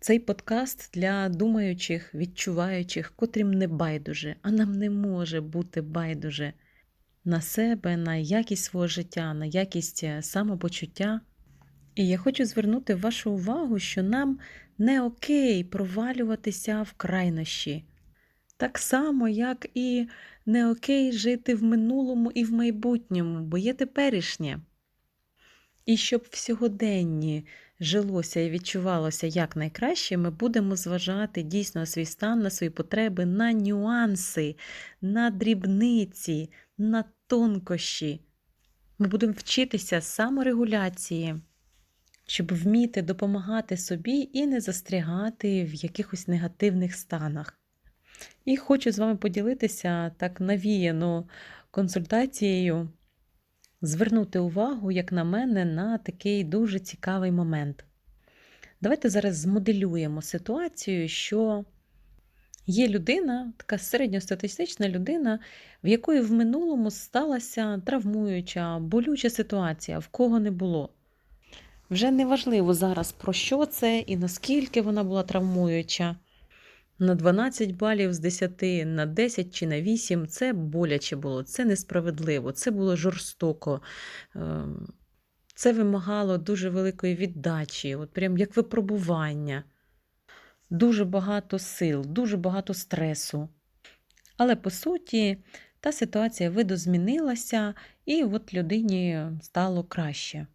Цей подкаст для думаючих, відчуваючих, котрим не байдуже, а нам не може бути байдуже на себе, на якість свого життя, на якість е, самопочуття. І я хочу звернути вашу увагу, що нам не окей провалюватися в крайнощі. Так само, як і не окей жити в минулому і в майбутньому, бо є теперішнє. І щоб в сьогоденні жилося і відчувалося як найкраще, ми будемо зважати дійсно на свій стан, на свої потреби, на нюанси, на дрібниці, на тонкощі. Ми будемо вчитися саморегуляції, щоб вміти допомагати собі і не застрягати в якихось негативних станах. І хочу з вами поділитися так навіяно консультацією, звернути увагу, як на мене, на такий дуже цікавий момент. Давайте зараз змоделюємо ситуацію, що є людина, така середньостатистична людина, в якої в минулому сталася травмуюча, болюча ситуація, в кого не було. Вже не важливо зараз, про що це і наскільки вона була травмуюча. На 12 балів з 10, на 10 чи на 8 це боляче було, це несправедливо, це було жорстоко. Ем, Це вимагало дуже великої віддачі, от прям як випробування, дуже багато сил, дуже багато стресу. Але по суті, та ситуація видозмінилася, і от людині стало краще.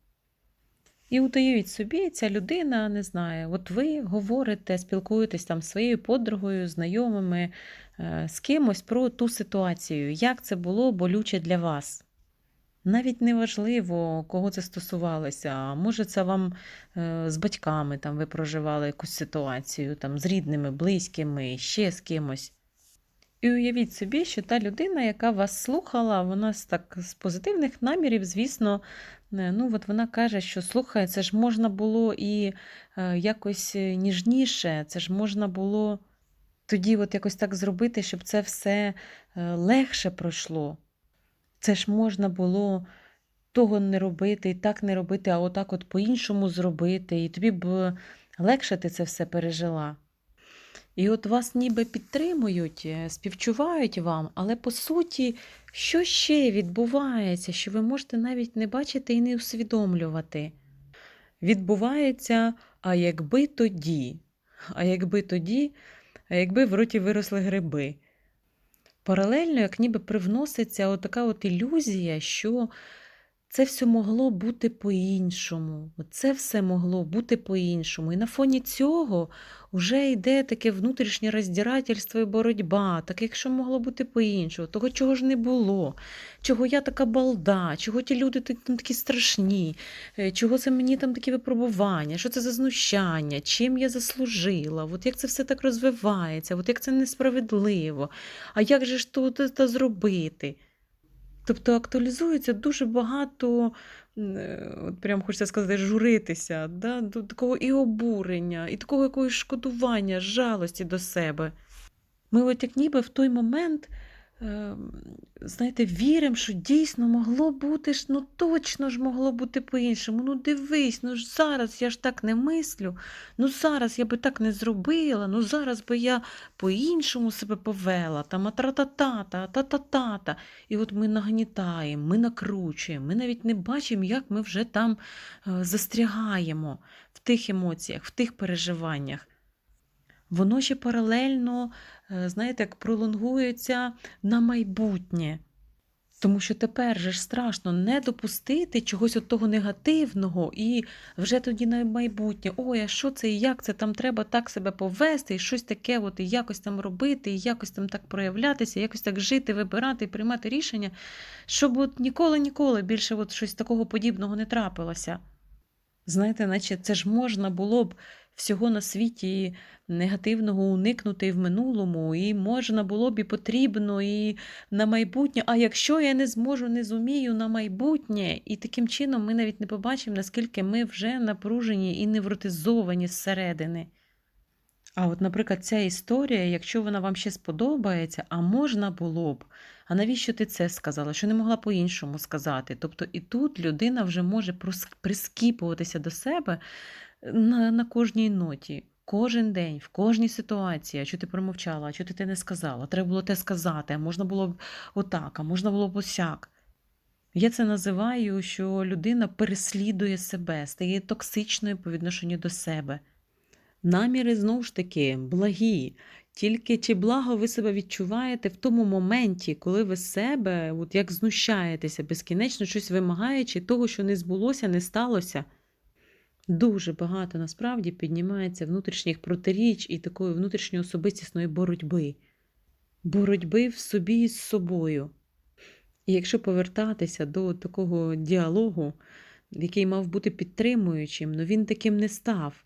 І уявіть собі, ця людина не знаю, от ви говорите, спілкуєтесь там з своєю подругою, знайомими, е, з кимось про ту ситуацію, як це було болюче для вас. Навіть не важливо, кого це стосувалося. а Може, це вам е, з батьками там ви проживали якусь ситуацію, там з рідними, близькими, ще з кимось. І уявіть собі, що та людина, яка вас слухала, вона з так з позитивних намірів, звісно, е, ну от вона каже, що слухай, це ж можна було і е, якось ніжніше, це ж можна було тоді от якось так зробити, щоб це все е, легше пройшло. Це ж можна було того не робити і так не робити, а отак от по-іншому зробити, і тобі б легше ти це все пережила. І от вас ніби підтримують, е, співчувають вам, але по суті, що ще відбувається, що ви можете навіть не бачити і не усвідомлювати? Відбувається, а якби тоді, а якби тоді, а якби в роті виросли гриби. Паралельно, як ніби привноситься от така от ілюзія, що це все могло бути по-іншому. Це все могло бути по-іншому. І на фоні цього вже йде таке внутрішнє роздирательство і боротьба, так якщо могло бути по-іншому, того чого ж не було, чого я така балда, чого ті люди там такі страшні, е, чого це мені там такі випробування, що це за знущання, чим я заслужила, от як це все так розвивається, от як це несправедливо, а як же ж то, то зробити? Тобто актуалізується дуже багато, е, от прям хочеться сказати, журитися, да? до такого і обурення, і такого якогось шкодування, жалості до себе. Ми от як ніби в той момент, знаєте, віримо, що дійсно могло бути ж, ну точно ж могло бути по-іншому. Ну дивись, ну ж зараз я ж так не мислю, ну зараз я би так не зробила, ну зараз би я по-іншому себе повела, там атра-та-та-та, та-та-та-та. І от ми нагнітаємо, ми накручуємо, ми навіть не бачимо, як ми вже там е, застрягаємо в тих емоціях, в тих переживаннях. Воно ще паралельно, е, знаєте, як пролонгується на майбутнє. Тому що тепер же ж страшно не допустити чогось от того негативного і вже тоді на майбутнє. Ой, а що це і як це там треба так себе повести, і щось таке, от і якось там робити, і якось там так проявлятися, якось так жити, вибирати і приймати рішення, щоб от ніколи-ніколи більше от щось такого подібного не трапилося. Знаєте, наче це ж можна було б всього на світі негативного уникнути в минулому, і можна було б і потрібно, і на майбутнє. А якщо я не зможу, не зумію на майбутнє, і таким чином ми навіть не побачимо, наскільки ми вже напружені і невротизовані зсередини. А от, наприклад, ця історія, якщо вона вам ще сподобається, а можна було б, а навіщо ти це сказала? Що не могла по-іншому сказати? Тобто і тут людина вже може прискіпуватися до себе на, на кожній ноті. кожен день, в кожній ситуації, а що ти промовчала, а що ти те не сказала, треба було те сказати, а можна було б отак, а можна було б осяк. Я це називаю, що людина переслідує себе, стає токсичною по відношенню до себе. Наміри знову ж таки благі. Тільки чи благо ви себе відчуваєте в тому моменті, коли ви себе от як знущаєтеся безкінечно щось вимагаючи того, що не збулося, не сталося. Дуже багато насправді піднімається внутрішніх протиріч і такої внутрішньої особистісної боротьби, боротьби в собі з собою. І якщо повертатися до такого діалогу, який мав бути підтримуючим, ну він таким не став.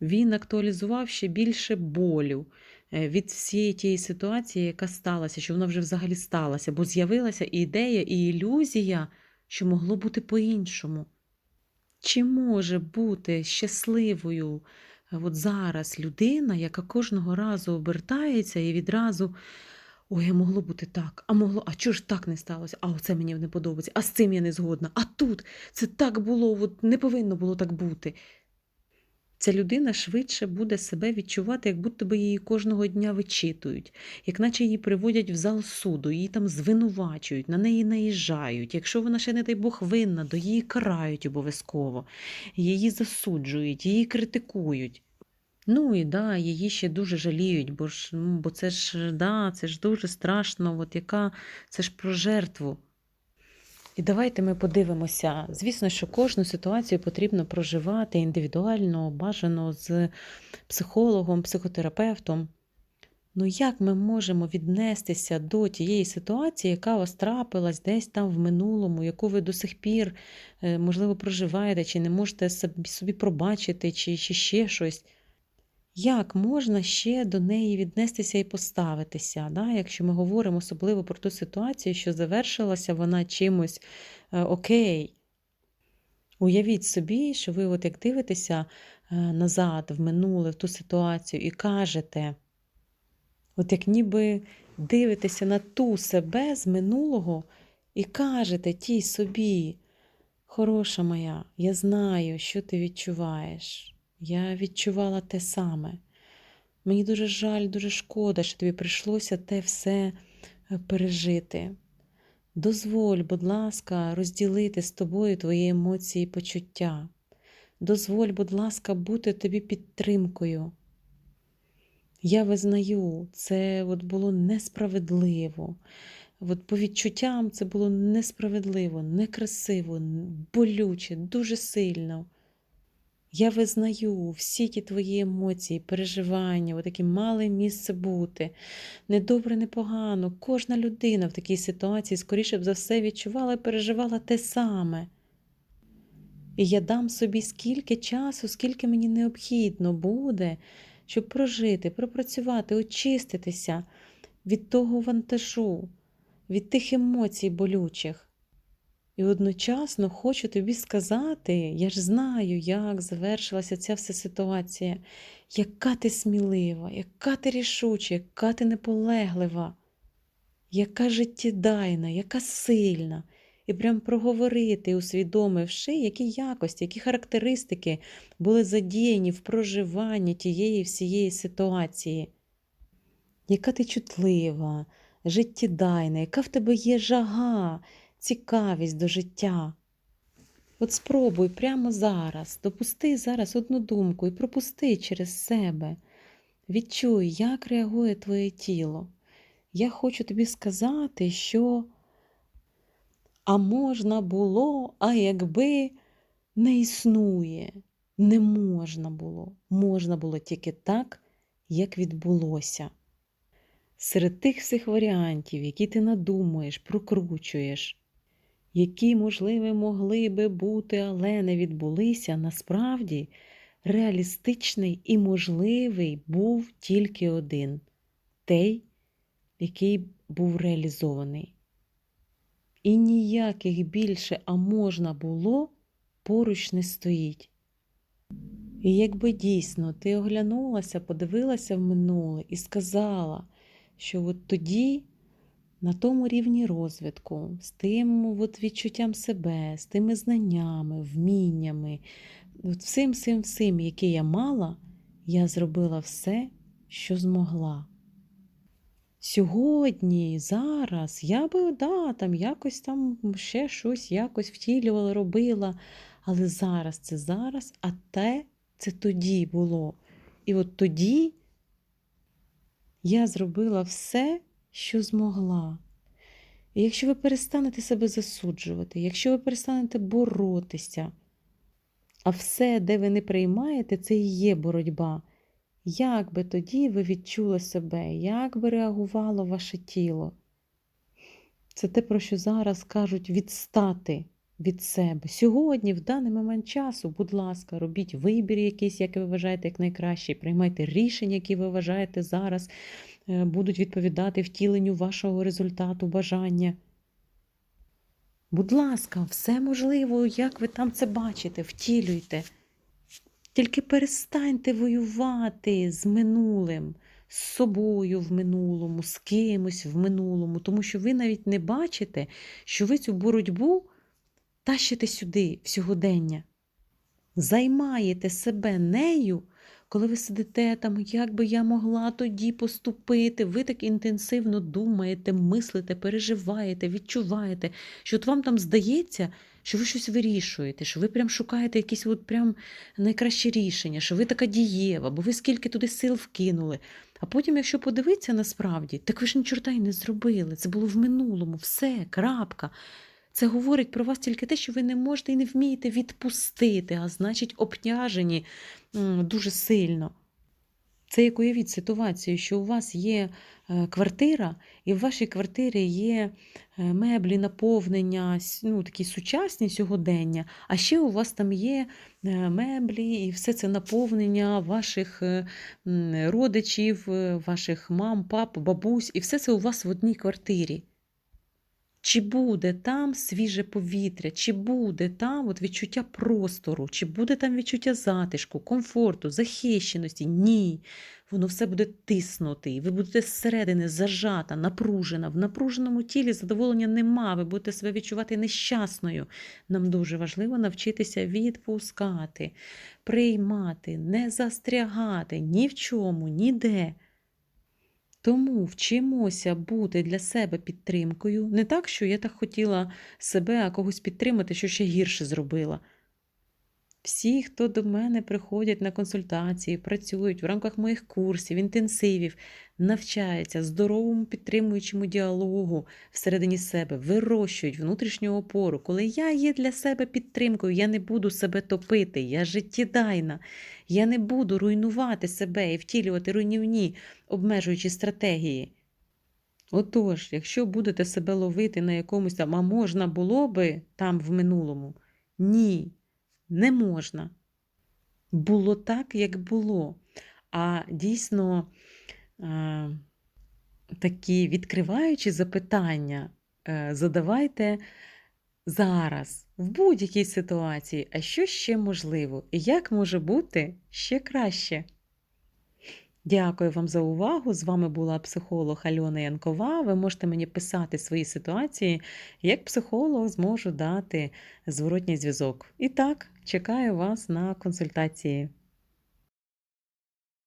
Він актуалізував ще більше болю е, від всієї тієї ситуації, яка сталася, що вона вже взагалі сталася, бо з'явилася і ідея і ілюзія, що могло бути по-іншому. Чи може бути щасливою е, от зараз людина, яка кожного разу обертається і відразу ой, а могло бути так, а могло, а чого ж так не сталося? А оце мені не подобається, а з цим я не згодна. А тут це так було, от не повинно було так бути. Ця людина швидше буде себе відчувати, як будто би її кожного дня вичитують, як наче її приводять в зал суду, її там звинувачують, на неї наїжджають. Якщо вона ще, не дай Бог, винна, то її карають обов'язково, її засуджують, її критикують. Ну і да, її ще дуже жаліють, бо ж ну, бо це ж да, це ж дуже страшно, от яка це ж про жертву. І давайте ми подивимося. Звісно, що кожну ситуацію потрібно проживати індивідуально, бажано з психологом, психотерапевтом. Ну як ми можемо віднестися до тієї ситуації, яка у вас трапилась десь там в минулому, яку ви до сих пір, е, можливо, проживаєте, чи не можете собі, пробачити, чи, чи ще щось? Як можна ще до неї віднестися і поставитися, да? якщо ми говоримо особливо про ту ситуацію, що завершилася вона чимось е, окей. Уявіть собі, що ви от як дивитеся е, назад, в минуле, в ту ситуацію, і кажете, от як ніби дивитеся на ту себе з минулого і кажете тій собі, хороша моя, я знаю, що ти відчуваєш. Я відчувала те саме. Мені дуже жаль, дуже шкода, що тобі прийшлося те все е, пережити. Дозволь, будь ласка, розділити з тобою твої емоції і почуття. Дозволь, будь ласка, бути тобі підтримкою. Я визнаю, це от було несправедливо. От по відчуттям це було несправедливо, некрасиво, болюче, дуже сильно. Я визнаю всі ті твої емоції, переживання, отакі мали місце бути. Недобре, непогано. Кожна людина в такій ситуації, скоріше б за все, відчувала і переживала те саме. І я дам собі скільки часу, скільки мені необхідно буде, щоб прожити, пропрацювати, очиститися від того вантажу, від тих емоцій болючих. І одночасно хочу тобі сказати, я ж знаю, як завершилася ця вся ситуація, яка ти смілива, яка ти рішуча, яка ти неполеглива, яка життєдайна, яка сильна. І прям проговорити, усвідомивши, які якості, які характеристики були задіяні в проживанні тієї всієї ситуації. Яка ти чутлива, життєдайна, яка в тебе є жага цікавість до життя. От спробуй прямо зараз, допусти зараз одну думку і пропусти через себе. Відчуй, як реагує твоє тіло. Я хочу тобі сказати, що а можна було, а якби не існує, не можна було. Можна було тільки так, як відбулося. Серед тих всіх варіантів, які ти надумаєш, прокручуєш, які, можливо, могли би бути, але не відбулися, насправді реалістичний і можливий був тільки один той, який був реалізований. І ніяких більше, а можна було, поруч не стоїть. І якби дійсно ти оглянулася, подивилася в минуле і сказала, що от тоді на тому рівні розвитку, з тим от відчуттям себе, з тими знаннями, вміннями, от всім всім всім, які я мала, Я зробила все, що змогла. Сьогодні, зараз, я би да, там якось там ще щось якось втілювала, робила. Але зараз це зараз, а те це тоді було. І от тоді я зробила все, що змогла. І якщо ви перестанете себе засуджувати, якщо ви перестанете боротися, а все, де ви не приймаєте, це і є боротьба. Як би тоді ви відчули себе, як би реагувало ваше тіло? Це те, про що зараз кажуть відстати від себе. Сьогодні, в даний момент часу, будь ласка, робіть вибір якийсь, як ви вважаєте, як найкращий, приймайте рішення, які ви вважаєте зараз будуть відповідати втіленню вашого результату, бажання. Будь ласка, все можливо, як ви там це бачите, втілюйте. Тільки перестаньте воювати з минулим, з собою в минулому, з кимось в минулому, тому що ви навіть не бачите, що ви цю боротьбу тащите сюди, в сьогодення. Займаєте себе нею, коли ви сидите там, як би я могла тоді поступити, ви так інтенсивно думаєте, мислите, переживаєте, відчуваєте, що от вам там здається, що ви щось вирішуєте, що ви прям шукаєте якісь от прям найкраще рішення, що ви така дієва, бо ви скільки туди сил вкинули. А потім, якщо подивитися насправді, так ви ж ні чорта й не зробили. Це було в минулому, все, крапка. Це говорить про вас тільки те, що ви не можете і не вмієте відпустити, а значить, обтяжені дуже сильно. Це як уявіть ситуацію, що у вас є е, квартира, і в вашій квартирі є е, меблі, наповнення, ну, такі сучасні сьогодення, а ще у вас там є е, меблі і все це наповнення ваших родичів, ваших мам, пап, бабусь, і все це у вас в одній квартирі. Чи буде там свіже повітря, чи буде там от відчуття простору, чи буде там відчуття затишку, комфорту, захищеності? Ні. Воно все буде тиснути, і ви будете зсередини зажата, напружена. В напруженому тілі задоволення нема, ви будете себе відчувати нещасною. Нам дуже важливо навчитися відпускати, приймати, не застрягати ні в чому, ніде. Тому вчимося бути для себе підтримкою. Не так, що я так хотіла себе, а когось підтримати, що ще гірше зробила. Всі, хто до мене приходять на консультації, працюють в рамках моїх курсів, інтенсивів, навчаються здоровому підтримуючому діалогу всередині себе, вирощують внутрішню опору. Коли я є для себе підтримкою, я не буду себе топити, я життєдайна, я не буду руйнувати себе і втілювати руйнівні обмежуючі стратегії. Отож, якщо будете себе ловити на якомусь там, а можна було би там в минулому, ні, не можна. Було так, як було. А дійсно е, такі відкриваючі запитання е, задавайте зараз, в будь-якій ситуації, а що ще можливо, і як може бути ще краще. Дякую вам за увагу. З вами була психолог Альона Янкова. Ви можете мені писати свої ситуації. Як психолог зможу дати зворотній зв'язок. І так, чекаю вас на консультації.